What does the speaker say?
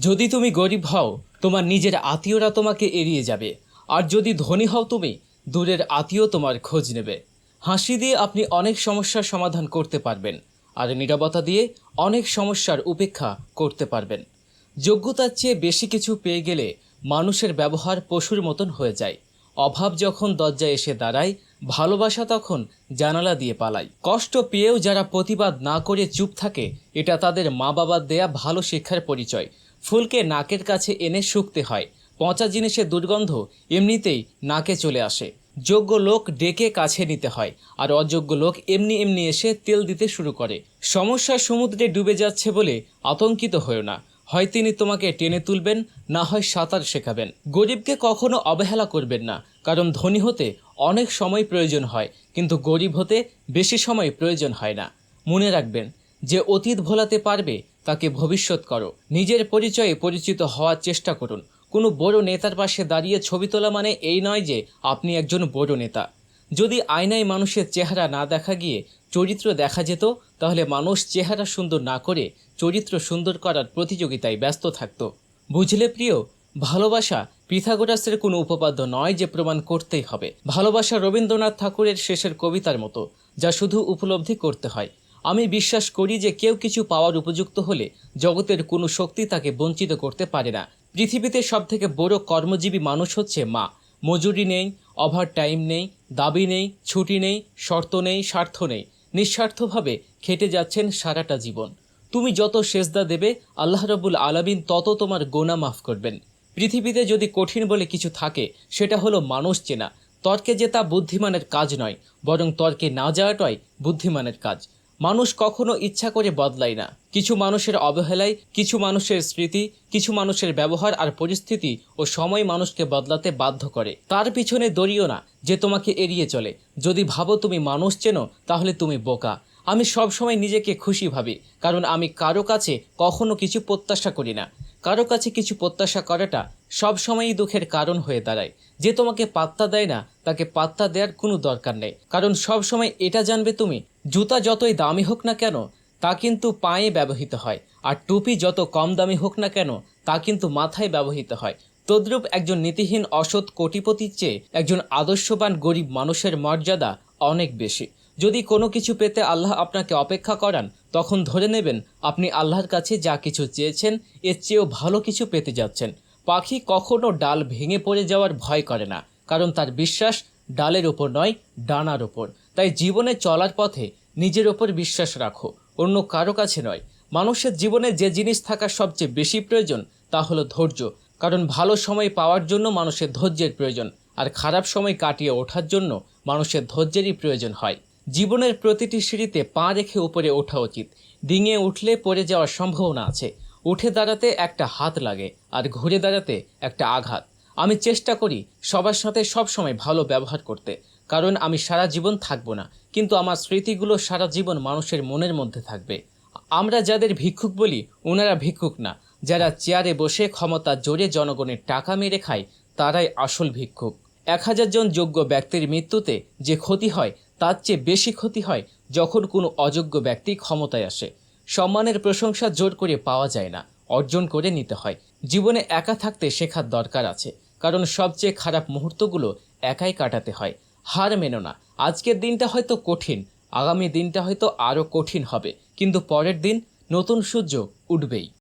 যদি তুমি গরিব হও, তোমার নিজের আত্মীয়রা তোমাকে এড়িয়ে যাবে। আর যদি ধনী হও তুমি, দূরের আত্মীয় তোমার খোঁজ নেবে। হাসি দিয়ে আপনি অনেক সমস্যার সমাধান করতে পারবেন, আর নীরবতা দিয়ে অনেক সমস্যার উপেক্ষা করতে পারবেন। যোগ্যতার চেয়ে বেশি কিছু পেয়ে গেলে মানুষের ব্যবহার পশুর মতন হয়ে যায়। অভাব যখন দরজায় এসে দাঁড়ায়, ভালোবাসা তখন জানালা দিয়ে পালায়। কষ্ট পেয়েও যারা প্রতিবাদ না করে চুপ থাকে, এটা তাদের মা বাবার দেয়া ভালো শিক্ষার পরিচয়। ফুলকে নাকের কাছে এনে শুকতে হয়। পচা জিনিসের দুর্গন্ধ এমনিতেই নাকে চলে আসে। যোগ্য লোক ডেকে কাছে নিতে হয়, আর অযোগ্য লোক এমনি এমনি এসে তেল দিতে শুরু করে। সমস্যা সমুদ্রে ডুবে যাচ্ছে বলে আতঙ্কিত হয়েও না। হয় তিনি তোমাকে টেনে তুলবেন, না হয় সাঁতার শেখাবেন। গরিবকে কখনো অবহেলা করবেন না, কারণ ধনী হতে অনেক সময় প্রয়োজন হয়, কিন্তু গরিব হতে বেশি সময় প্রয়োজন হয় না। মনে রাখবেন, যে অতীত ভোলাতে পারবে তাকে ভবিষ্যৎ করো। নিজের পরিচয়ে পরিচিত হওয়ার চেষ্টা করুন। কোনো বড় নেতার পাশে দাঁড়িয়ে ছবি তোলা মানে এই নয় যে আপনি একজন বড় নেতা। যদি আয়নায় মানুষের চেহারা না দেখা গিয়ে চরিত্র দেখা যেত, তাহলে মানুষ চেহারা সুন্দর না করে চরিত্র সুন্দর করার প্রতিযোগিতায় ব্যস্ত থাকত। বুঝলে প্রিয়? ভালোবাসা পিথাগোরাসের কোনো উপপাদ্য নয় যে প্রমাণ করতেই হবে। ভালোবাসা রবীন্দ্রনাথ ঠাকুরের শেষের কবিতার মতো, যা শুধু উপলব্ধি করতে হয়। আমি বিশ্বাস করি যে কেউ কিছু পাওয়ার উপযুক্ত হলে জগতের কোনো শক্তি তাকে বঞ্চিত করতে পারে না। পৃথিবীতে সবথেকে বড় কর্মজীবী মানুষ হচ্ছে মা। মজুরি নেই, ওভার টাইম নেই, দাবি নেই, ছুটি নেই, শর্ত নেই, স্বার্থ নেই। নিঃস্বার্থভাবে খেটে যাচ্ছেন সারাটা জীবন। তুমি যত সেজদা দেবে, আল্লাহ রবুল আলামিন তত তোমার গোনা মাফ করবেন। পৃথিবীতে যদি কঠিন বলে কিছু থাকে, সেটা হলো মানুষ চেনা। তর্কে জেতা বুদ্ধিমানের কাজ নয়, বরং তর্কে না যাওয়াটাই বুদ্ধিমানের কাজ। মানুষ কখনো ইচ্ছা করে বদলায় না। কিছু মানুষের অবহেলায়, কিছু মানুষের স্মৃতি, কিছু মানুষের ব্যবহার আর পরিস্থিতি ও সময় মানুষকে বদলাতে বাধ্য করে। তার পিছনে দড়িও না যে তোমাকে এড়িয়ে চলে। যদি ভাবো তুমি মানুষ চেনো, তাহলে তুমি বোকা। আমি সবসময় নিজেকে খুশি ভাবি, কারণ আমি কারও কাছে কখনো কিছু প্রত্যাশা করি না। কারও কাছে কিছু প্রত্যাশা করাটা সবসময়ই দুঃখের কারণ হয়ে দাঁড়ায়। যে তোমাকে পাত্তা দেয় না, তাকে পাত্তা দেওয়ার কোনো দরকার নেই। কারণ সবসময় এটা জানবে তুমি জুতা যতই দামি হোক না কেন, তা কিন্তু পায়ে ব্যবহৃত হয়। আর টুপি যত কম দামি হোক না কেন, তা কিন্তু মাথায় ব্যবহৃত হয়। তদ্রূপ একজন নীতিহীন অসৎ কোটিপতির চেয়ে একজন আদর্শবান গরিব মানুষের মর্যাদা অনেক বেশি। যদি কোনো কিছু পেতে আল্লাহ আপনাকে অপেক্ষা করান, তখন ধরে নেবেন, আপনি আল্লাহর কাছে যা কিছু চেয়েছেন, এর চেয়েও ভালো কিছু পেতে যাচ্ছেন। পাখি কখনো ডাল ভেঙে পড়ে যাওয়ার ভয় করে না, কারণ তার বিশ্বাস ডালের ওপর নয়, ডানার ওপর তাই জীবনে চলার পথে নিজের ওপর বিশ্বাস রাখো। অন্য কারও কাছে নয়। মানুষের জীবনে যে জিনিস থাকা সবচেয়ে বেশি প্রয়োজন, তা হলো ধৈর্য। কারণ ভালো সময় পাওয়ার জন্য মানুষের ধৈর্যের প্রয়োজন, আর খারাপ সময় কাটিয়ে ওঠার জন্য মানুষের ধৈর্যেরই প্রয়োজন হয়। জীবনের প্রতিটি সিঁড়িতে পা রেখে উপরে ওঠা উচিত। ডিঙে উঠলে পড়ে যাওয়ার সম্ভাবনা আছে। উঠে দাঁড়াতে একটা হাত লাগে, আর ঘুরে দাঁড়াতে একটা আঘাত। আমি চেষ্টা করি সবার সাথে সবসময় ভালো ব্যবহার করতে। কারণ আমি সারা জীবন থাকব না, কিন্তু আমার স্মৃতিগুলো সারা জীবন মানুষের মনের মধ্যে থাকবে। আমরা যাদের ভিক্ষুক বলি ওনারা ভিক্ষুক না। যারা চেয়ারে বসে ক্ষমতা জোরে জনগণের টাকা মেরে খায়, তারাই আসল ভিক্ষুক। এক হাজার জন যোগ্য ব্যক্তির মৃত্যুতে যে ক্ষতি হয়, তার চেয়ে বেশি ক্ষতি হয় যখন কোনো অযোগ্য ব্যক্তি ক্ষমতায় আসে। সম্মানের প্রশংসা জোর করে পাওয়া যায় না, অর্জন করে নিতে হয়। জীবনে একা থাকতে শেখার দরকার আছে, কারণ সবচেয়ে খারাপ মুহূর্তগুলো একাই কাটাতে হয়। হার মেনো না। আজকের দিনটা হয়তো কঠিন, আগামী দিনটা হয়তো আরও কঠিন হবে, কিন্তু পরের দিন নতুন সূর্য উঠবেই।